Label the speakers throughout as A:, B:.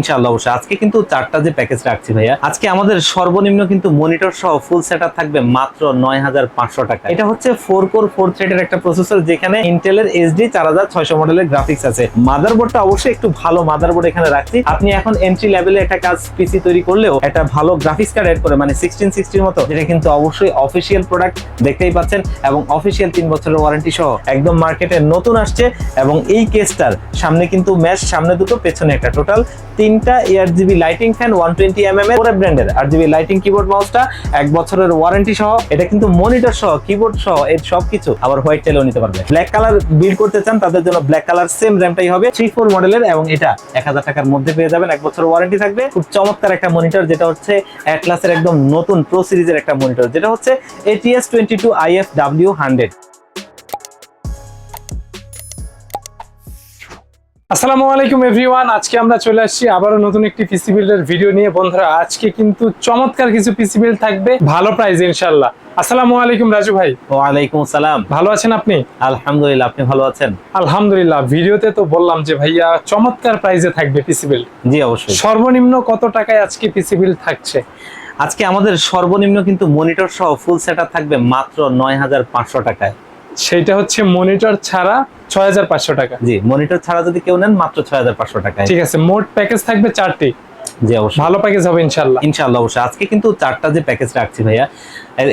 A: ইনশাআল্লাহ অবশ্যই। আজকে কিন্তু চারটা যে প্যাকেজ রাখছি ভাইয়া, আজকে আমাদের সর্বনিম্ন কিন্তু মনিটর সহ ফুল সেটআপ থাকবে মাত্র নয় হাজার পাঁচশো টাকা। এটা হচ্ছে ফোর কোর ফোর থ্রেডের একটা প্রসেসর যেখানে ইন্টেলের চার হাজার ছয়শো মডেলের গ্রাফিক্স আছে। অবশ্যই একটু ভালো এখানে রাখছি। আপনি এখন এন্ট্রি লেভেলে একটা কাজ পিসি তৈরি করলেও একটা ভালো গ্রাফিক্স কার্ড এড করে মানে সিক্সটিন সিক্সটির মতো কিন্তু অবশ্যই অফিসিয়াল প্রোডাক্ট দেখতেই পাচ্ছেন এবং অফিসিয়াল তিন বছরের ওয়ারেন্টি সহ একদম মার্কেটে নতুন আসছে এবং এই কেসটার সামনে কিন্তু ম্যাশ সামনে দুটো, পেছনে একটা টোটাল তিনটা ARGB lighting fan one twenty M M এর ব্র্যান্ডের আর জিবি লাইটিং কিবোর্ড মাউসটা এক বছরের ওয়ারেন্টি সহ, এটা কিন্তু মনিটর সহ কিবোর্ড সহ, এর সবকিছু আবার হোয়াইট টেলেও নিতে পারবে। ব্ল্যাক কালার বিল্ড করতে চান, তাদের জন্য ব্ল্যাক কালার সেম র্যামটাই হবে থ্রি ফোর মডেলের এবং এটা এক হাজার টাকার মধ্যে পেয়ে যাবেন, এক বছর ওয়ারেন্টি থাকবে। খুব চমৎকার একটা মনিটর যেটা হচ্ছে অ্যাটলাসের একদম নতুন প্রো সিরিজের একটা মনিটর যেটা হচ্ছে ATS twenty two IF W hundred
B: আসসালামু আলাইকুম এভরিওয়ান। আজকে আমরা চলে আসছি আবারও নতুন একটি পিসি বিল্ডের ভিডিও নিয়ে। বন্ধুরা আজকে কিন্তু চমৎকার কিছু পিসি বিল্ড থাকবে। ভালো প্রাইস ইনশাল্লাহ আসসালামু আলাইকুম রাজু ভাই।
A: ওয়ালাইকুম আসসালাম।
B: ভালো আছেন আপনি?
A: আলহামদুলিল্লাহ আপনি ভালো আছেন?
B: আলহামদুলিল্লাহ ভিডিওতে তো বললাম যে ভাইয়া চমৎকার প্রাইসে থাকবে পিসি বিল্ড।
A: জি অবশ্যই।
B: সর্বনিম্ন কত টাকায় আজকে পিসি বিল্ড থাকছে?
A: আজকে আমাদের সর্বনিম্ন কিন্তু মনিটর সহ ফুল সেটআপ থাকবে মাত্র নয় হাজার পাঁচশো টাকায়।
B: সেইটা হচ্ছে মনিটর ছাড়া ছয় হাজার পাঁচশো টাকা।
A: জি মনিটর ছাড়া যদি কেউ নেন মাত্র ছয় হাজার পাঁচশো টাকা
B: ঠিক আছে মোট প্যাকেজ থাকবে চারটি।
A: জি অবশ্যই।
B: ভালো প্যাকেজ হবে ইনশাল্লাহ।
A: ইনশাল্লাহ অবশ্যই। আজকে কিন্তু চারটা যে প্যাকেজ রাখছি ভাইয়া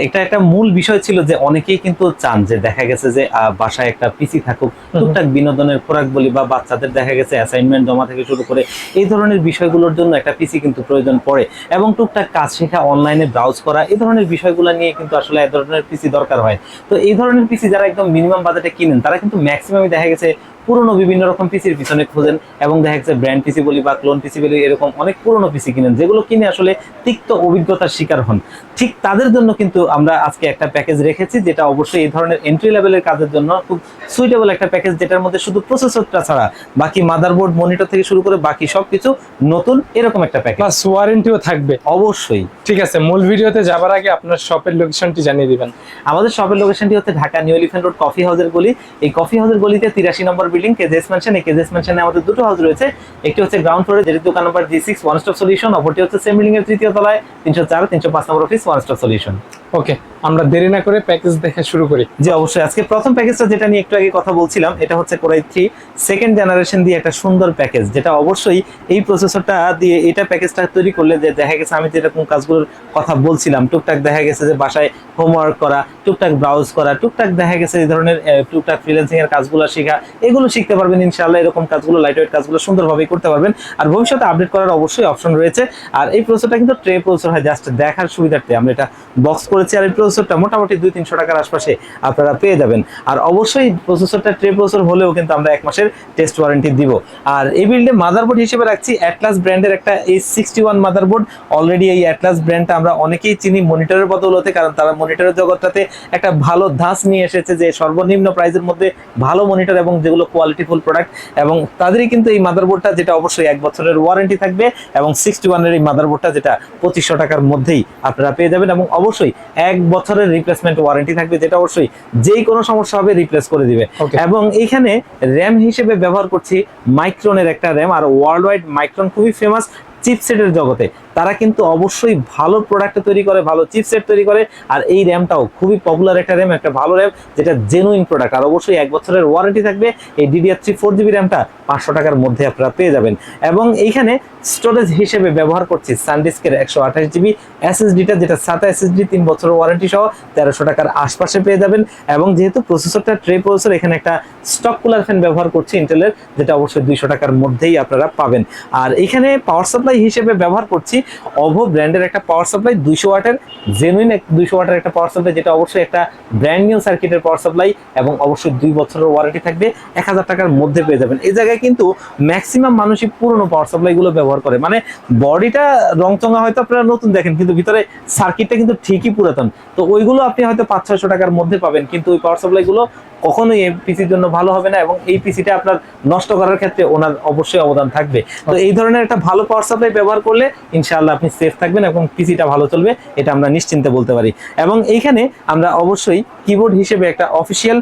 A: এটা একটা মূল বিষয় ছিল যে অনেকেই কিন্তু চান যে দেখা গেছে যে বাসায় একটা পিসি থাকুক টুকটাক বিনোদনের খোরাক বলি বা বাচ্চাদের দেখা গেছে অ্যাসাইনমেন্ট জমা থেকে শুরু করে এই ধরনের বিষয়গুলোর জন্য একটা পিসি কিন্তু প্রয়োজন পড়ে এবং টুকটাক কাজ শেখা অনলাইনে ব্রাউজ করা এই ধরনের বিষয়গুলো নিয়ে কিন্তু আসলে এই ধরনের পিসি দরকার হয়। তো এই ধরনের পিসি যারা একদম মিনিমাম বাজেটে কিনেন তারা কিন্তু ম্যাক্সিমামই দেখা গেছে পুরনো বিভিন্ন রকম পিসির পিছনে খোঁজেন এবং দেখা যাচ্ছে ব্র্যান্ড পিসি বলি বা ক্লোন পিসি বলি এরকম অনেক পুরনো পিসি কিনেন যেগুলো কিনে আসলে তিক্ত অভিজ্ঞতার শিকার হন। ঠিক তাদের জন্য কিন্তু আমরা আজকে একটা প্যাকেজ রেখেছি যেটা অবশ্যই এই ধরনের এন্ট্রি লেভেলের কাজের জন্য খুব সুইটেবল একটা প্যাকেজ যেটার মধ্যে শুধু প্রসেসরটা ছাড়া বাকি মাদারবোর্ড মনিটর থেকে শুরু করে বাকি সবকিছু নতুন এরকম একটা প্যাকেজ
B: প্লাস ওয়ারেন্টিও থাকবে।
A: অবশ্যই।
B: ঠিক আছে মূল ভিডিওতে যাবার আগে আপনার শপের লোকেশনটি জানিয়ে দিবেন।
A: আমাদের শপের লোকেশনটি হচ্ছে Dhaka new elephant road coffee হাউসের গলি। এই কফি হাউসের গলিতে তিরাশি নম্বর বিল্ডিং কেজেস ম্যানশন এই কেজেস ম্যানশনে আমাদের দুটো হাউস রয়েছে। একটি হচ্ছে গ্রাউন্ড ফ্লোরে যেটি দোকান নম্বর G six one stop solution অপরটি হচ্ছে সেম বিল্ডিং এর তৃতীয় তলায় তিনশো চার তিনশো পাঁচ নম্বর office one stop solution
B: okay আমরা দেরি না করে প্যাকেজ দেখে শুরু করি।
A: জি, অবশ্যই। আজকে প্রথম প্যাকেজটা যেটা নিয়ে একটু আগে কথা বলছিলাম, এটা হচ্ছে কোরাই থ্রি সেকেন্ড জেনারেশন দিয়ে একটা সুন্দর প্যাকেজ যেটা অবশ্যই এই প্রসেসরটা দিয়ে এটা প্যাকেজটা তৈরি করলে যে দেখা গেছে, আমি যেরকম কাজগুলোর কথা বলছিলাম, টুকটাক দেখা গেছে যে বাসায় হোমওয়ার্ক করা, টুকটাক ব্রাউজ করা, টুকটাক দেখা গেছে এই ধরনের টুকটাক ফ্রিল্যান্সিং কাজগুলো শেখা, এগুলো শিখতে পারবেন ইনশাআল্লাহ, এরকম কাজগুলো লাইট ওয়েট কাজগুলো সুন্দরভাবে করতে পারবেন। আর ভবিষ্যতে আপডেট করার অবশ্যই অপশন রয়েছে। আর এই প্রসেসরটা কিন্তু ট্রে প্রসেসর হয় জাস্ট দেখার সুবিধার্থে, আমরা এটা বক্স আর এই প্রসেসরটা মোটামুটি দুই তিনশো টাকার আশপাশে আপনারা পেয়ে যাবেন। আর অবশ্যই প্রসেসরটা ট্রে প্রসেসর হলেও কিন্তু আমরা এক মাসের টেস্ট ওয়ারেন্টি দিব। আর এই বিল্ডে মাদারবোর্ড হিসেবে রাখছি অ্যাটলাস ব্র্যান্ডের একটা এই সিক্সটি ওয়ান মাদারবোর্ড অলরেডি এই অ্যাটলাস ব্র্যান্ডটা আমরা অনেকেই চিনি মনিটরের বদৌলতে, কারণ তারা মনিটরের জগৎটাতে একটা ভালো ধাঁচ নিয়ে এসেছে যে সর্বনিম্ন প্রাইসের মধ্যে ভালো মনিটর এবং যেগুলো কোয়ালিটিফুল প্রোডাক্ট এবং তাদেরই কিন্তু এই মাদারবোর্ডটা যেটা অবশ্যই এক বছরের ওয়ারেন্টি থাকবে এবং সিক্সটি ওয়ানের এই মাদারবোর্ডটা যেটা পঁচিশশো টাকার মধ্যেই আপনারা পেয়ে যাবেন। এবং অবশ্যই এক বছরের রিপ্লেসমেন্ট ওয়ারেন্টি থাকবে যেটা অবশ্যই যেই কোনো সমস্যা হবে রিপ্লেস করে দিবে। এবং এখানে র্যাম হিসেবে ব্যবহার করছি মাইক্রনের একটা র্যাম আর ওয়ার্ল্ড ওয়াইড মাইক্রন খুবই ফেমাস চিপসেটের জগতে। তারা কিন্তু অবশ্যই ভালো প্রোডাক্ট তৈরি করে, ভালো চিপসেট তৈরি করে, আর এই র্যামটাও খুবই পপুলার একটা র্যাম একটা ভালো র্যাম যেটা জেনুইন প্রোডাক্ট আর অবশ্যই এক বছরের ওয়ারেন্টি থাকবে, এই ডিডিআর থ্রি ফোর জিবি র্যামটা পাঁচশো টাকার মধ্যে আপনারা পেয়ে যাবেন। এবং এইখানে স্টোরেজ হিসেবে ব্যবহার করছি সানডিস্কের একশো আঠাশ জিবি এসএসডিটা যেটা সাতা এসএসডি তিন বছরের ওয়ারেন্টি সহ তেরোশো টাকার আশপাশে পেয়ে যাবেন। এবং যেহেতু প্রসেসরটা ট্রে প্রসেসর এখানে একটা স্টক কুলার ফ্যান ব্যবহার করছি ইন্টেলের যেটা অবশ্যই দুইশো টাকার মধ্যেই আপনারা পাবেন। আর এখানে পাওয়ার সাপ্লাই হিসেবে ব্যবহার করছি অভো ব্র্যান্ডের একটা পাওয়ার সাপ্লাই দুইশো ওয়াটের জেনুইন দুইশো ওয়াটের একটা পাওয়ার সাপ্লাই যেটা অবশ্যই একটা ব্র্যান্ড নিউ সার্কিটের পাওয়ার সাপ্লাই এবং অবশ্যই দুই বছরের ওয়ারেন্টি থাকবে। এক হাজার টাকার মধ্যে পেয়ে যাবেন। এই জায়গায় কিন্তু ম্যাক্সিমাম মানুষই পুরনো পাওয়ার সাপ্লাই গুলো ব্যবহার করে। মানে বডিটা রংচঙা হয়তো আপনারা নতুন দেখেন, কিন্তু ভিতরে সার্কিটটা কিন্তু ঠিকই পুরাতন। তো ওইগুলো আপনি হয়তো পাঁচ ছয়শো টাকার মধ্যে পাবেন, কিন্তু ওই পাওয়ার সাপ্লাই গুলো কখনোই এই পিসির জন্য ভালো হবে না এবং এই পিসিটা আপনার নষ্ট করার ক্ষেত্রে ওনার অবশ্যই অবদান থাকবে। তো এই ধরনের একটা ভালো পাওয়ার সাপ্লাই ব্যবহার করলে ইনশাআল্লাহ আপনি সেফ থাকবেন এবং পিসিটা ভালো চলবে, এটা আমরা নিশ্চিন্তে বলতে পারি। এবং এইখানে আমরা অবশ্যই কিবোর্ড হিসেবে একটা অফিসিয়াল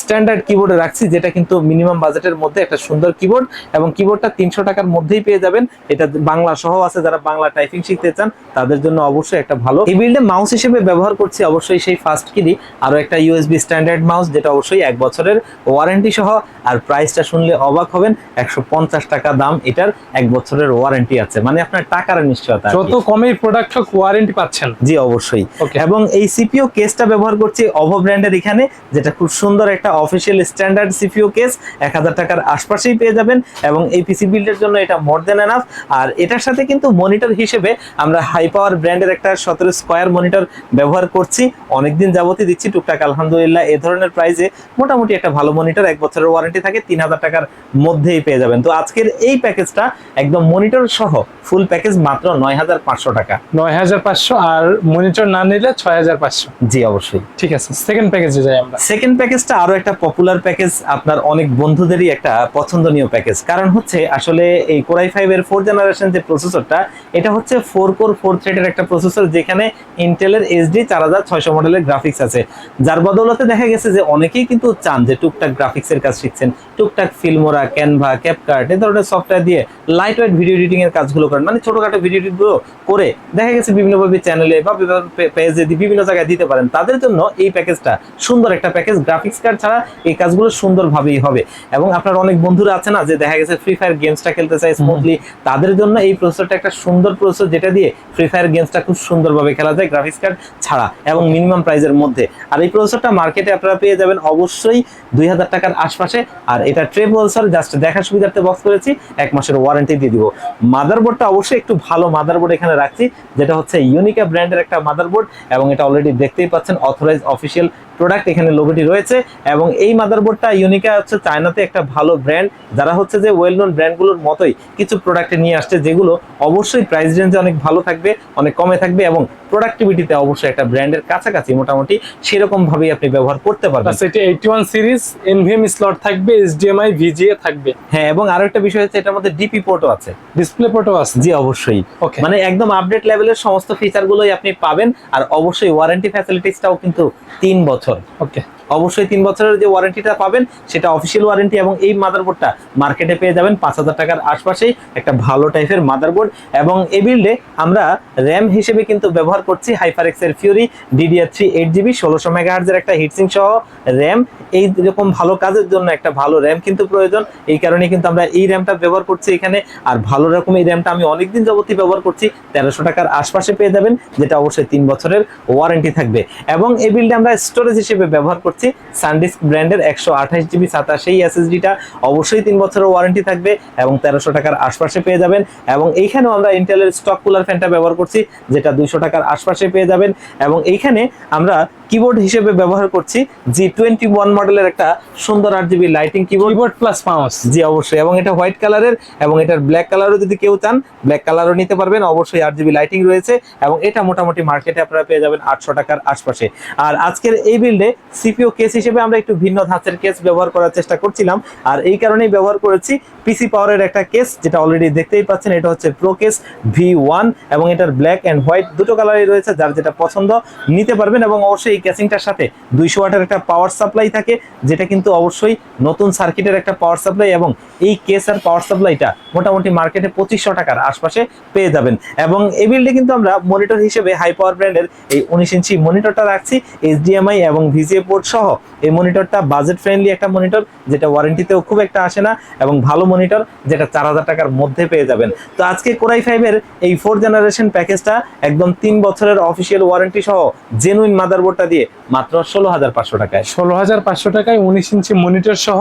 A: স্ট্যান্ডার্ড কিবোর্ডে রাখছি যেটা কিন্তু মিনিমাম বাজেটের মধ্যে একটা সুন্দর কিবোর্ড এবং কিবোর্ডটা তিনশো টাকার মধ্যেই পেয়ে যাবেন। এটা বাংলা সহ আছে যারা বাংলা টাইপিং শিখতে চান তাদের জন্য অবশ্যই একটা ভালো। এই বিল্ডে মাউস হিসেবে ব্যবহার করছি অবশ্যই সেই ফার্স্ট কিডি আরও একটা ইউএসবি স্ট্যান্ডার্ড মাউস যেটা অবশ্যই এক বছরের ওয়ারেন্টি সহ। আর প্রাইসটা শুনলে অবাক হবেন একশো পঞ্চাশ টাকা দাম এটার এক বছরের ওয়ারেন্টি আছে। মানে আপনার টাকার নিশ্চয়তা।
B: যত কমের প্রোডাক্ট হোক ওয়ারেন্টি পাচ্ছেন।
A: জি অবশ্যই। এবং এই সিপিও কেসটা ব্যবহার করছি অভো ব্র্যান্ডের এখানে যেটা খুব সুন্দর একটা অফিসিয়াল স্ট্যান্ডার্ড সিপিও কেস এক হাজার টাকার আশপাশেই পেয়ে যাবেন এবং এই পিসি বিল্ডের জন্য এটা মোর দেন এনাফ আর এটার সাথে কিন্তু মনিটর হিসেবে আমরা হাই পাওয়ার ব্র্যান্ডের একটা সতেরো স্কোয়ার মনিটর ব্যবহার করছি। অনেকদিন যাবতই দিচ্ছি টুকটাক আলহামদুলিল্লাহ এ ধরনের প্রাইসে মোটামুটি একটা ভালো মনিটর এক বছরের ওয়ারেন্টি থাকে তিন হাজার টাকার মধ্যেই পেয়ে যাবেন। তো আজকের এই প্যাকেজটা একদম মনিটর সহ ফুল প্যাকেজ মাত্র নয় হাজার পাঁচশো টাকা।
B: নয় হাজার পাঁচশো আর মনিটর না নিলে ছয় হাজার পাঁচশো।
A: জি অবশ্যই।
B: ঠিক আছে সেকেন্ড প্যাকেজে যাই আমরা।
A: সেকেন্ড প্যাকেজটা আরও একটা পপুলার প্যাকেজ আপনার অনেক বন্ধুদেরই একটা পছন্দনীয় প্যাকেজ কারণ হচ্ছে আসলে এই কোরাই ফাইভ এর ফোর জেনারেশন যে প্রসেসরটা এটা হচ্ছে ফোর কোর ফোর থ্রেডের একটা প্রসেসর যেখানে ইন্টেলের এইচডি চার হাজার ছয়শো মডেলের গ্রাফিক্স আছে। যার বদৌলতে দেখা গেছে যে অনেকেই কিন্তু চান যে টুকটাক গ্রাফিক্সের কাজ শিখছেন। টুকটাক ফিল্মোরা ক্যানভা ক্যাপকার্ট এ ধরনের সফটওয়্যার দিয়ে লাইট ওয়েট ভিডিও এডিটিং এর কাজগুলো করেন। মানে ছোটখাটো ভিডিও এডিটগুলো করে দেখা গেছে বিভিন্নভাবে চ্যানেলে বা পেজে বিভিন্ন জায়গায় দিতে পারেন। তাদের জন্য এই প্যাকেজটা সুন্দর একটা প্যাকেজ গ্রাফিক্স কার্ড ছাড়া এই কাজগুলো সুন্দরভাবেই হবে। এবং আপনার অনেক বন্ধুরা আছে না যে দেখা গেছে ফ্রি ফায়ার গেমসটা খেলতে চায় স্মুথলি তাদের জন্য এই প্রসেসরটা একটা সুন্দর প্রসেসর যেটা দিয়ে ফ্রি ফায়ার গেমসটা খুব সুন্দরভাবে খেলা যায় গ্রাফিক্স কার্ড ছাড়া এবং মিনিমাম প্রাইসের মধ্যে। আর এই প্রসেসরটা মার্কেটে আপনারা পেয়ে যাবেন অবশ্যই দুই হাজার টাকার আশপাশে। আর এটা ট্রে প্রসেসর জাস্ট দেখার সুবিধার্থে বক্স করেছি এক মাসের ওয়ারেন্টি দিয়ে দিব। মাদারবোর্ডটা অবশ্যই একটু ভালো মাদারবোর্ড এখানে রাখছি যেটা হচ্ছে ইউনিকা ব্র্যান্ডের একটা মাদারবোর্ড এবং এটা অলরেডি দেখতেই পাচ্ছেন অথরাইজ অফিসিয়াল প্রোডাক্ট এখানে লোগোটি রয়েছে এবং এই মাদারবোর্ডটা ইউনিকা হচ্ছে চায়নাতে একটা ভালো ব্র্যান্ড যারা হচ্ছে যে ওয়েল নোন ব্র্যান্ডগুলোর মতোই কিছু প্রোডাক্টে নিয়ে আসছে, যেগুলো অবশ্যই প্রাইস রেঞ্জে অনেক ভালো থাকবে, অনেক কমে থাকবে এবং প্রোডাক্টিভিটিতে অবশ্যই একটা ব্র্যান্ডের কাছাকাছি মোটামুটি সেরকম ভাবেই আপনি ব্যবহার করতে পারবেন।
B: এটা eighty one series NVM slot থাকবে এইচডিএমআই ভিজিএ থাকবে।
A: হ্যাঁ এবং আরও একটা বিষয় হচ্ছে এটার মধ্যে ডিপি পোর্টও আছে।
B: ডিসপ্লে পোর্টও আছে?
A: জি অবশ্যই. মানে একদম আপডেট লেভেলের সমস্ত ফিচার গুলোই আপনি পাবেন আর অবশ্যই ওয়ারেন্টি ফ্যাসিলিটিসটাও কিন্তু তিন বছর।
B: ওকে
A: অবশ্যই তিন বছরের যে ওয়ারেন্টিটা পাবেন সেটা অফিসিয়াল ওয়ারেন্টি এবং এই মাদারবোর্ডটা মার্কেটে পেয়ে যাবেন পাঁচ হাজার টাকার আশপাশেই একটা ভালো টাইপের মাদারবোর্ড এবং এই বিল্ডে আমরা র্যাম হিসেবে কিন্তু ব্যবহার করছি হাইফারেক্স এর Fury DDR three eight GB ষোলোশো মেগাহার্জের একটা হিটসিং সহ র্যাম এই রকম ভালো কাজের জন্য একটা ভালো র্যাম কিন্তু প্রয়োজন। এই কারণে কিন্তু আমরা এই র্যামটা ব্যবহার করছি এখানে। আর ভালো রকম এই র্যামটা আমি অনেকদিন যাবতীয় ব্যবহার করছি। তেরোশো টাকার আশপাশে পেয়ে যাবেন, যেটা অবশ্যই তিন বছরের ওয়ারেন্টি থাকবে। এবং এই বিলটা আমরা স্টোরেজ হিসেবে ব্যবহার করছি। সানডিস্ক ব্র্যান্ডের একশো আঠাশ জিবি সাতাশ এই এসএসডিটা অবশ্যই তিন বছরের ওয়ারেন্টি থাকবে এবং তেরোশো টাকার আশপাশে পেয়ে যাবেন। এবং এইখানেও আমরা ইন্টেলের স্টক কুলার ফ্যানটা ব্যবহার করছি, যেটা দুইশো টাকার আশপাশে পেয়ে যাবেন এবং এইখানে আমরা কিবোর্ড হিসেবে ব্যবহার করছি জি টোয়েন্টি ওয়ান মডেলের একটা সুন্দর আট GB lighting keyboard
B: keyboard plus mouse
A: জি অবশ্যই। এবং এটা হোয়াইট কালারের এবং এটার ব্ল্যাক কালারও যদি কেউ চান ব্ল্যাক কালারও নিতে পারবেন। অবশ্যই আট জিবি লাইটিং রয়েছে এবং এটা মোটামুটি মার্কেটে আপনারা পেয়ে যাবেন আটশো টাকার আশপাশে। আর আজকের এই বিল্ডে সিপিও কেস হিসেবে আমরা একটু ভিন্ন ধাঁচের কেস ব্যবহার করার চেষ্টা করছিলাম। আর এই কারণেই ব্যবহার করেছি পিসি পাওয়ারের একটা কেস যেটা অলরেডি দেখতেই পাচ্ছেন এটা হচ্ছে প্রো কেস ভি ওয়ান এবং এটার ব্ল্যাক অ্যান্ড হোয়াইট দুটো কালারই রয়েছে, যার যেটা পছন্দ নিতে পারবেন এবং অবশ্যই এই কেসিংটার সাথে দুইশো ওয়াটের একটা পাওয়ার সাপ্লাই থাকে, যেটা কিন্তু অবশ্যই নতুন সার্কিটের একটা পাওয়ার সাপ্লাই এবং এই কেস আর পাওয়ার সাপ্লাইটা মোটামুটি মার্কেটে পঁচিশশো টাকার আশপাশে পেয়ে যাবেন। এবং এই বিল্ডে কিন্তু আমরা মনিটর হিসেবে হাই পাওয়ার ব্র্যান্ডের এই উনিশ ইঞ্চি মনিটরটা রাখছি এইচডিএমআই এবং ভিজিএ পোর্ট সহ। এই মনিটরটা বাজেট ফ্রেন্ডলি একটা মনিটর যেটা ওয়ারেন্টিতেও খুব একটা আসে না এবং ভালো মনিটর যেটা চার হাজার টাকার মধ্যে পেয়ে যাবেন। তো আজকে কোরাই ফাইভের এই ফোর জেনারেশন প্যাকেজটা একদম তিন বছরের অফিসিয়াল ওয়ারেন্টি সহ জেনুইন মাদারবোর্ডটা দিয়ে মাত্র ষোলো হাজার পাঁচশো টাকায়।
B: ষোলো হাজার পাঁচশো টাকায় উনিশ ইঞ্চি মনিটর সহ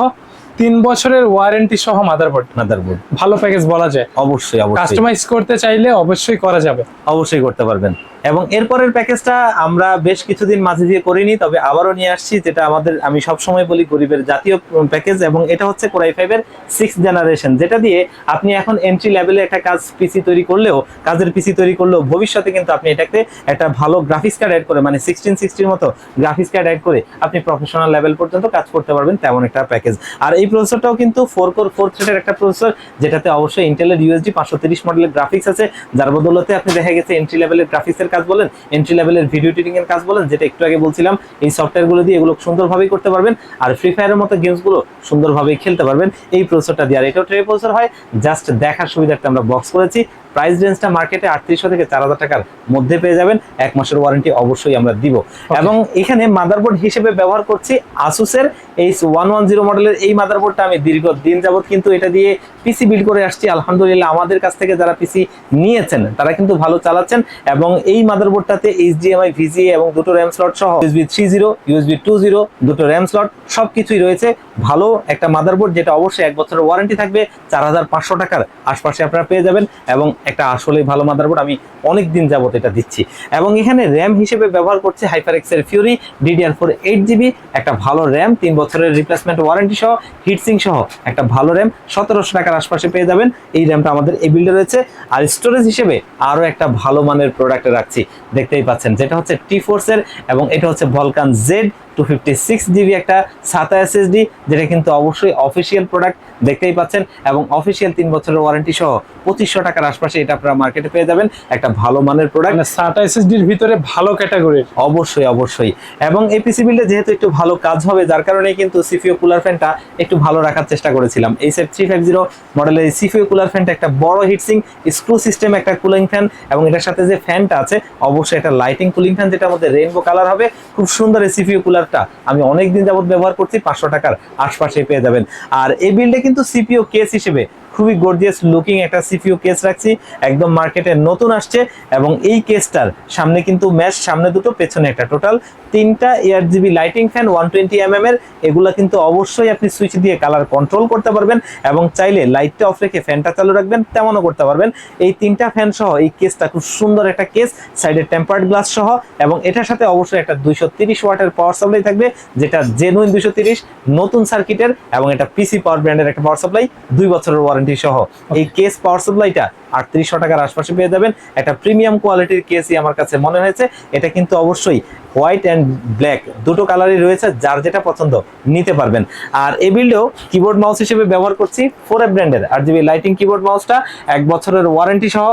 B: তিন বছরের ওয়ারেন্টি সহ মাদারবোর্ড
A: মাদারবোর্ড
B: ভালো প্যাকেজ বলা যায়।
A: অবশ্যই অবশ্যই।
B: কাস্টমাইজ করতে চাইলে অবশ্যই করা যাবে।
A: অবশ্যই করতে পারবেন। এবং এরপরের প্যাকেজটা আমরা বেশ কিছুদিন মাঝে দিয়ে করিনি তবে আবারও নিয়ে আসছি যেটা আমাদের আমি সব সময় বলি গরিবের জাতীয় প্যাকেজ এবং এটা হচ্ছে কোরাই ফাইভের সিক্স জেনারেশন যেটা দিয়ে আপনি এখন এন্ট্রি লেভেলে একটা কাজ পিসি তৈরি করলেও কাজের পিসি তৈরি করলেও ভবিষ্যতে কিন্তু আপনি এটাকে একটা ভালো গ্রাফিক্স কার্ড অ্যাড করে মানে সিক্সটিন সিক্সটির মতো গ্রাফিক্স কার্ড অ্যাড করে আপনি প্রফেশনাল লেভেল পর্যন্ত কাজ করতে পারবেন তেমন একটা প্যাকেজ আর এই প্রসেসরটাও কিন্তু ফোর কোর ফোর থ্রেডের একটা প্রসেসর যেটাতে অবশ্যই ইন্টেলের ইউএসডি পাঁচশো তিরিশ মডেলের গ্রাফিক্স আছে। যার বদলতে আপনি দেখা গেছে এন্ট্রি লেভেলের গ্রাফিক্সের কাজ বলেন এন্ট্রি লেভেলের ভিডিও এডিটিং এর কাজ বলেন, যেটা একটু আগে বলছিলাম, এই সফটওয়্যারগুলো দিয়ে এগুলো সুন্দরভাবেই করতে পারবেন। আর ফ্রি ফায়ারের মতো গেমসগুলো সুন্দরভাবেই খেলতে পারবেন। এই প্রসেসরটা দিয়ে। আর এটাও ট্রে প্রসেসর হয় জাস্ট দেখার সুবিধার্থে আমরা বক্স করেছি। প্রাইস রেঞ্জটা মার্কেটে আটত্রিশশো থেকে চার হাজার টাকার মধ্যে পেয়ে যাবেন। এক মাসের ওয়ারেন্টি অবশ্যই আমরা দিব। এবং এখানে মাদারবোর্ড হিসেবে ব্যবহার করছি আসুসের এই ওয়ান ওয়ান জিরো মডেলের এই মাদারবোর্ডটা আমি দীর্ঘ দিন যাবত কিন্তু এটা দিয়ে পিসি বিল্ড করে আসছি। আলহামদুলিল্লাহ আমাদের কাছ থেকে যারা পিসি নিয়েছেন তারা কিন্তু ভালো চালাচ্ছেন এবং এই মাদারবোর্ডটাতে এইচডিএমআই ভিজিএ এবং দুটো র্যাম স্লট সহ USB three zero USB two zero দুটো র্যাম স্লট সব কিছুই রয়েছে। ভালো একটা মাদারবোর্ড যেটা অবশ্যই এক বছরের ওয়ারেন্টি থাকবে। চার হাজার পাঁচশো টাকার আশপাশে আপনারা পেয়ে যাবেন এবং একটা আসলেই ভালো মাদারবোর্ড আমি অনেক দিন যাবত এটা দিচ্ছি। এবং এখানে র্যাম হিসেবে ব্যবহার করছে হাইপার এক্সের Fury DDR four eight GB একটা ভালো র্যাম তিন বছরের রিপ্লেসমেন্ট ওয়ারেন্টি সহ হিটসিং সহ, একটা ভালো র্যাম সতেরোশো টাকার আশপাশে পেয়ে যাবেন। এই র্যামটা আমাদের এই বিল্ডে রয়েছে। আর স্টোরেজ হিসেবে আরও একটা ভালো মানের প্রোডাক্ট রাখছি। দেখতেই পাচ্ছেন, যেটা হচ্ছে টি ফোর্সের এবং এটা হচ্ছে Vulcan Z two fifty six GB একটা সাতা এসএসডি যেটা কিন্তু অবশ্যই অফিসিয়াল প্রোডাক্ট দেখতেই পাচ্ছেন এবং অফিসিয়াল তিন বছরের ওয়ারেন্টি সহ পঁচিশশো টাকার আশপাশে এটা আপনারা মার্কেটে পেয়ে যাবেন একটা ভালো মানের প্রোডাক্ট
B: সাটা এসএসডির ভিতরে ভালো ক্যাটাগরির
A: অবশ্যই অবশ্যই। এবং এই পিসি বিল্ডে যেহেতু একটু ভালো কাজ হবে যার কারণে কিন্তু সিপিও কুলার ফ্যানটা একটু ভালো রাখার চেষ্টা করেছিলাম। এই সেট থ্রি ফাইভ জিরো মডেলের এই সিপিও কুলার ফ্যানটা একটা বড় হিটসিং স্ক্রু সিস্টেম একটা কুলিং ফ্যান এবং এটার সাথে যে ফ্যানটা আছে অবশ্যই একটা লাইটিং কুলিং ফ্যান যেটা মধ্যে রেইনবো কালার হবে। খুব সুন্দর এই সিপিও কুলারটা আমি অনেক দিন যাবত ব্যবহার করছি, পাঁচশো টাকার আশপাশে পেয়ে যাবেন। আর এই বিলটা কিন্তু সিপিও কেস হিসেবে খুবই গর্জিয়াস লুকিং একটা সিপিও কেস রাখছি। একদম মার্কেটে নতুন আসছে এবং এই কেসটার সামনে কিন্তু ম্যাশ সামনে দুটো, পেছনে একটা। টোটাল তিনটা R GB lighting fan one twenty M এর। এগুলা কিন্তু অবশ্যই আপনি সুইচ দিয়ে কালার কন্ট্রোল করতে পারবেন এবং চাইলে লাইটটা অফ রেখে ফ্যানটা চালু রাখবেন, তেমনও করতে পারবেন। এই তিনটা ফ্যান সহ এই কেসটা খুব সুন্দর একটা কেস সাইডে টেম্পার্ড গ্লাস সহ এবং এটার সাথে অবশ্যই একটা দুইশো তিরিশ ওয়াটের পাওয়ার সাপ্লাই থাকবে, যেটা জেনুইন দুইশো তিরিশ, নতুন সার্কিটের এবং এটা পিসি পাওয়ার ব্র্যান্ডের একটা পাওয়ার সাপ্লাই দুই বছরের ওয়ারেন্টি সহ এই কেস পাওয়ার সাপ্লাইটা আটত্রিশশো টাকার আশপাশে পেয়ে যাবেন। একটা প্রিমিয়াম কোয়ালিটির কেসই আমার কাছে মনে হয়েছে। এটা কিন্তু অবশ্যই হোয়াইট অ্যান্ড ব্ল্যাক দুটো কালারই রয়েছে যার যেটা পছন্দ নিতে পারবেন। আর এই বিল্ডেও কিবোর্ড মাউস হিসেবে ব্যবহার করছি ফোর এফ ব্র্যান্ডের আর জিবি লাইটিং কিবোর্ড মাউসটা এক বছরের ওয়ারেন্টি সহ।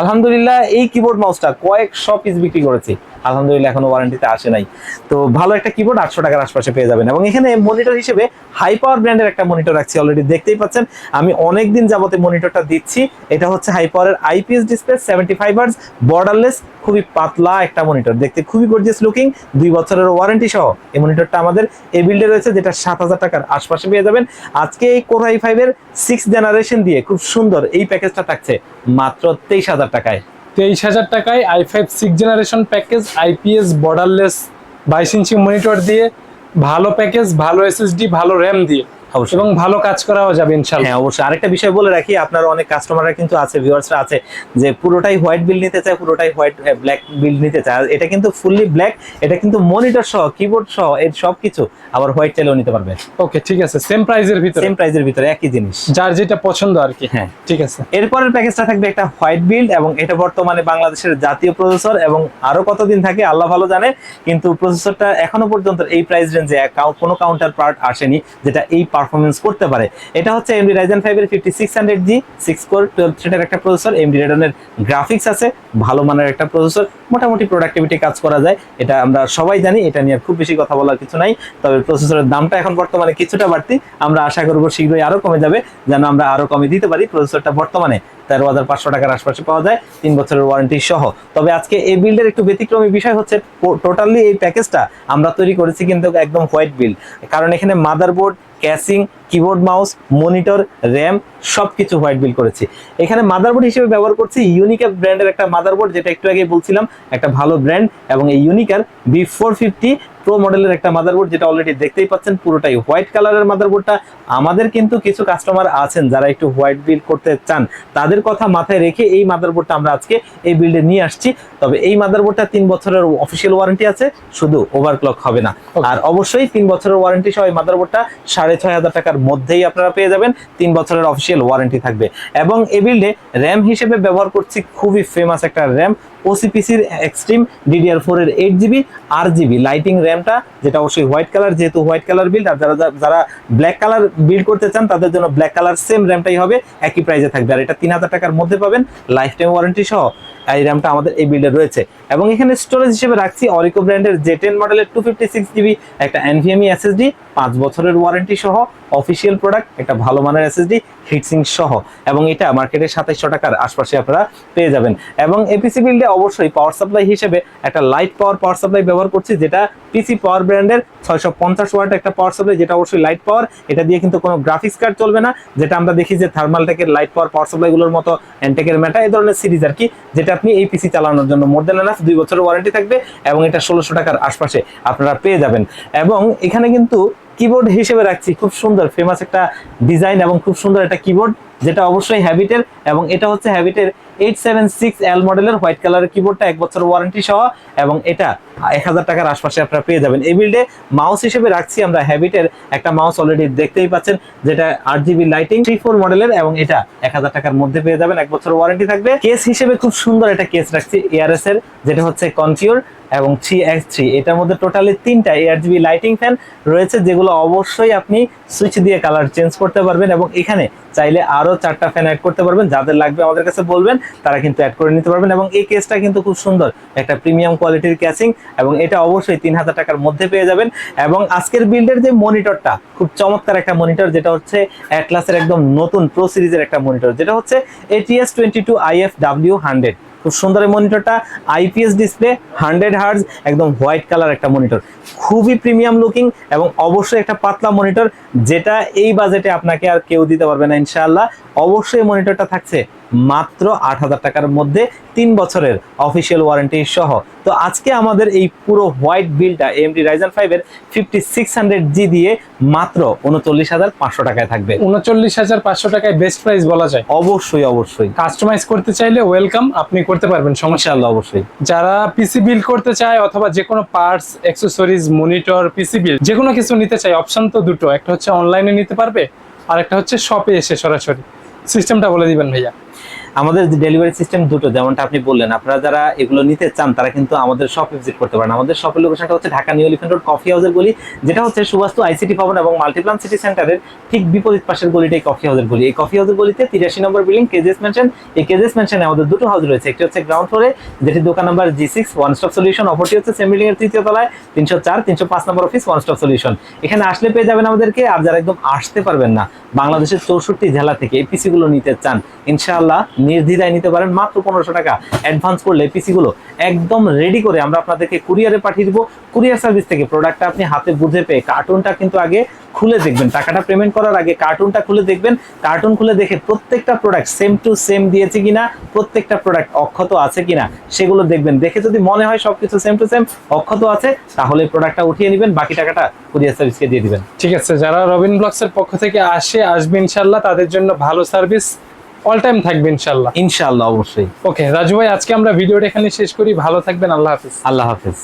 A: আলহামদুলিল্লাহ এই কিবোর্ড মাউসটা কয়েক কয়েকশো পিস বিক্রি করেছি। আলহামদুলিল্লাহ এখনও ওয়ারেন্টিতে আসে নাই। তো ভালো একটা কিবোর্ড আটশো টাকার আশপাশে পেয়ে যাবেন। এবং এখানে মনিটর হিসেবে হাই পাওয়ার ব্র্যান্ডের একটা মনিটর রাখছি অলরেডি দেখতেই পাচ্ছেন। আমি অনেক দিন যাবতে মনিটরটা দিচ্ছি। এটা হচ্ছে হাই পাওয়ারের IPS display seventy five hertz borderless খুবই পাতলা একটা মনিটর দেখতে খুবই গর্জিয়াস লুকিং দুই বছরের ওয়ারেন্টি সহ এই মনিটরটা আমাদের এই বিল্ডে রয়েছে, যেটা সাত হাজার টাকার আশপাশে পেয়ে যাবেন। আজকে এই কোর আই ফাইভের সিক্স জেনারেশন দিয়ে খুব সুন্দর এই প্যাকেজটা থাকছে মাত্র তেইশ হাজার টাকায়।
B: তেইশ হাজার টাকায় I five six generation package IPS borderless বাইশ ইঞ্চি মনিটর দিয়ে, ভালো প্যাকেজ ভালো এসএসডি ভালো র্যাম দিয়ে।
A: অবশ্যই।
B: এবং ভালো কাজ করাও যাবে ইনশাল্লাহ
A: হ্যাঁ অবশ্যই। আরেকটা বিষয় বলে রাখি আপনার অনেক কাস্টমাররা কিন্তু আছে ভিউয়ার্সরা আছে যে পুরোটাই হোয়াইট বিল নিতে চায় পুরোটাই হোয়াইট ব্ল্যাক বিল নিতে চায়। এটা কিন্তু ফুললি ব্ল্যাক এটা কিন্তু মনিটর সহ কিবোর্ড সহ এর সবকিছু আবার হোয়াইট চাইলেও নিতে পারবে।
B: ওকে ঠিক আছে সেম প্রাইজের ভিতরে।
A: সেম প্রাইজের ভিতরে একই জিনিস।
B: যার যেটা পছন্দ আর কি।
A: হ্যাঁ।
B: ঠিক আছে।
A: এরপরের প্যাকেজটা থাকবে একটা হোয়াইট বিল্ড এবং এটা বর্তমানে বাংলাদেশের জাতীয় প্রসেসর এবং আরও কতদিন থাকে আল্লাহ ভালো জানে কিন্তু প্রসেসরটা এখনও পর্যন্ত এই প্রাইস রেঞ্জে কোনো কাউন্টার পার্ট আসেনি যেটা এই পারফরমেন্স করতে পারে। এটা হচ্ছে এমডি রাইজেন ফাইভের fifty six hundred G six core twelve থ্রেডের একটা প্রসেসর এমডি রেডনের গ্রাফিক্স আছে, ভালো মানের একটা প্রসেসর মোটামুটি প্রোডাক্টিভিটি কাজ করা যায়, এটা আমরা সবাই জানি, এটা নিয়ে খুব বেশি কথা বলার কিছু নাই, তবে প্রসেসরের দামটা এখন বর্তমানে কিছুটা বাড়তি, আমরা আশা করব শীঘ্রই আরও কমে যাবে, যেন আমরা আরও কমে দিতে পারি প্রসেসরটা বর্তমানে। তেরো হাজার পাঁচশো টাকার আশপাশে পাওয়া যায়, তিন বছরের ওয়ারেন্টি সহ। তবে আজকে এই বিল্ডের একটু ব্যতিক্রমী বিষয় হচ্ছে, টোটালি এই প্যাকেজটা আমরা তৈরি করেছি কিন্তু একদম হোয়াইট বিল্ড কারণ এখানে motherboard casing keyboard mouse monitor RAM সবকিছু হোয়াইট বিল করেছি। এখানে মাদারবোর্ড হিসেবে ব্যবহার করছি ইউনিকার ব্র্যান্ডের একটা মাদারবোর্ড যেটা একটু আগে বলছিলাম একটা ভালো ব্র্যান্ড এবং এই ইউনিকার বি ফোর ফিফটি প্রো মডেলের একটা মাদারবোর্ড যেটা অলরেডি দেখতেই পাচ্ছেন পুরোটাই হোয়াইট কালারের মাদারবোর্ডটা আমাদের কিন্তু কিছু কাস্টমার আছেন যারা একটু হোয়াইট বিল করতে চান তাদের কথা মাথায় রেখে এই মাদারবোর্ডটা আমরা আজকে এই বিল্ডে নিয়ে আসছি। তবে এই মাদারবোর্ডটা তিন বছরের অফিসিয়াল ওয়ারেন্টি আছে শুধু ওভারক্লক হবে না। আর অবশ্যই তিন বছরের ওয়ারেন্টি সহ এই মাদারবোর্ডটা সাড়ে সাড়ে ছয় হাজার টাকার মধ্যেই আপনারা পেয়ে যাবেন। তিন বছরের অফিসিয়াল ওয়ারেন্টি থাকবে। এবং এ বিল্ডে র্যাম হিসেবে ব্যবহার করছি খুবই ফেমাস একটা র্যাম ওসিপিসির এক্সট্রিম ডিডিআর ফোর এর eight GB R GB lighting র্যামটা যেটা অবশ্যই হোয়াইট কালার যেহেতু হোয়াইট কালার বিল্ড আর যারা যারা ব্ল্যাক কালার বিল্ড করতে চান, তাদের জন্য ব্ল্যাক কালার সেম র্যামটাই হবে, একই প্রাইসে থাকবে। আর এটা তিন হাজার টাকার মধ্যে পাবেন লাইফ টাইম ওয়ারেন্টি সহ এই র্যামটা আমাদের এই বিল্ডে রয়েছে। এবং এখানে স্টোরেজ হিসেবে রাখছি অরিকো ব্র্যান্ডের জে টেন মডেলের টু ফিফটি সিক্স জিবি একটা এনভিএমই এসএসডি পাঁচ বছরের ওয়ারেন্টি সহ অফিসিয়াল প্রোডাক্ট একটা ভালো মানের এসএসডি হিটসিং সহ। এবং এটা মার্কেটে সাতাইশশো টাকার আশপাশে আপনারা পেয়ে যাবেন। এবং এপিসি বিল্ডে অবশ্যই পাওয়ার সাপ্লাই হিসেবে একটা লাইট পাওয়ার পাওয়ার সাপ্লাই ব্যবহার করছি, যেটা পিসি পাওয়ার ব্র্যান্ডের ছয়শো পঞ্চাশ ওয়াট একটা পাওয়ার সাপ্লাই যেটা অবশ্যই লাইট পাওয়ার এটা দিয়ে কিন্তু কোনো গ্রাফিক্স কার্ড চলবে না। যেটা আমরা দেখি যে থার্মালটেকের লাইট পাওয়ার পাওয়ার সাপ্লাইগুলোর মতো এনটেকের মেটা এই ধরনের সিরিজ আর কি, যেটা আপনি এই পিসি চালানোর জন্য মোর দেন এনাফ দুই বছরের ওয়ারেন্টি থাকবে এবং এটা ষোলোশো টাকার আশপাশে আপনারা পেয়ে যাবেন। এবং এখানে কিন্তু কিবোর্ড হিসেবে রাখছি। খুব সুন্দর ফেমাস একটা ডিজাইন এবং খুব সুন্দর একটা কিবোর্ড যেটা অবশ্যই হ্যাবিটের এবং এটা হচ্ছে হ্যাবিটের এইট সেভেন সিক্স এল মডেলের হোয়াইট কালারের কিবোর্ডটা এক বছর ওয়ারেন্টি সহ এবং এটা এক হাজার টাকার আশপাশে আপনারা পেয়ে যাবেন। এই বিল্ডে মাউস হিসেবে রাখছি আমরা হ্যাবিটের একটা মাউস অলরেডি দেখতেই পাচ্ছেন, যেটা আট জিবি লাইটিং থ্রি ফোর মডেলের এবং এটা এক হাজার টাকার মধ্যে পেয়ে যাবেন, এক বছর ওয়ারেন্টি থাকবে। কেস হিসেবে খুব সুন্দর একটা কেস রাখছি এআরএস এর, যেটা হচ্ছে কনফিউর এবং থ্রি এক্স থ্রি এটার মধ্যে টোটালি তিনটা এয়ার জিবি লাইটিং ফ্যান রয়েছে, যেগুলো অবশ্যই আপনি সুইচ দিয়ে কালার চেঞ্জ করতে পারবেন এবং এখানে চাইলে আরও চারটা ফ্যান অ্যাড করতে পারবেন। যাদের লাগবে আমাদের কাছে বলবেন, তারা কিন্তু অ্যাড করে নিতে পারবেন এবং এই কেসটা কিন্তু খুব সুন্দর। একটা প্রিমিয়াম কোয়ালিটির ক্যাসিং এবং এটা অবশ্যই তিন হাজার টাকার মধ্যে পেয়ে যাবেন এবং আজকের বিল্ডের যে মনিটরটা খুব চমৎকার একটা মনিটর যেটা হচ্ছে অ্যাটলাসের একদম নতুন প্রো সিরিজের একটা মনিটর যেটা হচ্ছে ATS twenty two IF W hundred খুব সুন্দর এই মনিটরটা আইপিএস ডিসপ্লে হান্ড্রেড হার্জ একদম হোয়াইট কালার একটা মনিটর খুবই প্রিমিয়াম লুকিং এবং অবশ্যই একটা পাতলা মনিটর যেটা এই বাজেটে আপনাকে আর কেউ দিতে পারবে না, ইনশাআল্লাহ। অবশ্যই মনিটরটা থাকছে মাত্র আট হাজার টাকার মধ্যে তিন বছরের অফিসিয়াল ওয়ারেন্টি সহ। তো আজকে আমাদের এই পুরো হোয়াইট বিলটা এমডি রাইজান ফাইভের ফিফটি সিক্স হান্ড্রেড জি দিয়ে মাত্র উনচল্লিশ হাজার পাঁচশো টাকায় থাকবে।
B: উনচল্লিশ হাজার পাঁচশো টাকায় বেস্ট প্রাইস বলা যায়।
A: অবশ্যই অবশ্যই।
B: কাস্টমাইজ করতে চাইলে ওয়েলকাম আপনি করতে পারবেন সমস্যা
A: ইনশাআল্লাহ অবশ্যই।
B: যারা পিসি বিল করতে চায় অথবা যে কোনো parts accessories monitor PC build যে কোনো কিছু নিতে চাই অপশন তো দুটো। একটা হচ্ছে অনলাইনে নিতে পারবে আর একটা হচ্ছে শপে এসে সরাসরি। সিস্টেমটা বলে দিবেন ভাইয়া।
A: আমাদের ডেলিভারি সিস্টেম দুটো, যেমনটা আপনি বললেন, আপনারা যারা এগুলো নিতে চান, তারা কিন্তু আমাদের শপ ভিজিট করতে পারেন। আমাদের শপের লোকেশনটা হচ্ছে Dhaka new elephant road coffee হাউসের গলি, যেটা হচ্ছে সুবাস্তু আইসিটি ভবন এবং মাল্টিপ্লান সিটি সেন্টারের ঠিক বিপরীত পাশের গলিটাই কফি হাউসের গলি। এই কফি হাউসের গলিতে তিরাশি নম্বর বিল্ডিং কেজেস মেনশন এই কেজেস মেনশনে আমাদের দুটো হাউস রয়েছে। একটি হচ্ছে গ্রাউন্ড ফ্লোরে যেটি দোকান number G six one stop solution অপরটি হচ্ছে সেম বিল্ডিং এর তৃতীয় তলায়, তিনশো চার, তিনশো পাঁচ নম্বর অফিস ওয়ান স্টপ সলিউশন এখানে আসলে পেয়ে যাবেন আমাদেরকে, আর যারা একদম আসতে পারবেন না, বাংলাদেশের চৌষট্টি জেলা থেকে এই পিসি গুলো নিতে চান, ইনশাআল্লাহ নির্দ্বিধায় নিতে পারেন। মাত্র পনেরোশো টাকা অ্যাডভান্স করলে পিসি গুলো একদম রেডি করে আমরা আপনাদেরকে কুরিয়ারে পাঠিয়ে দিব। কুরিয়ার সার্ভিস থেকে প্রোডাক্টটা আপনি হাতে বুঝে পেয়ে কার্টুনটা কিন্তু আগে খুলে দেখবেন। টাকাটা পেমেন্ট করার আগে কার্টুনটা খুলে দেখবেন। কার্টুন খুলে দেখে প্রত্যেকটা প্রোডাক্ট সেম টু সেম দিয়েছে কিনা, প্রত্যেকটা প্রোডাক্ট অক্ষত আছে কিনা, সেগুলো দেখবেন। দেখে যদি মনে হয় সবকিছু সেম টু সেম অক্ষত আছে, তাহলে প্রোডাক্টটা উঠিয়ে নেবেন। বাকি টাকাটা কুরিয়ার সার্ভিসকে দিয়ে দিবেন।
B: ঠিক আছে, যারা রবিন ব্লগসের পক্ষ থেকে আসে, আসবে ইনশাল্লাহ তাদের জন্য ভালো সার্ভিস অল টাইম থাকবে ইনশাল্লাহ
A: ইনশাল্লাহ অবশ্যই।
B: ওকে রাজু ভাই আজকে আমরা ভিডিওটা এখানে শেষ করি। ভালো থাকবেন আল্লাহ হাফিজ।
A: আল্লাহ হাফেজ।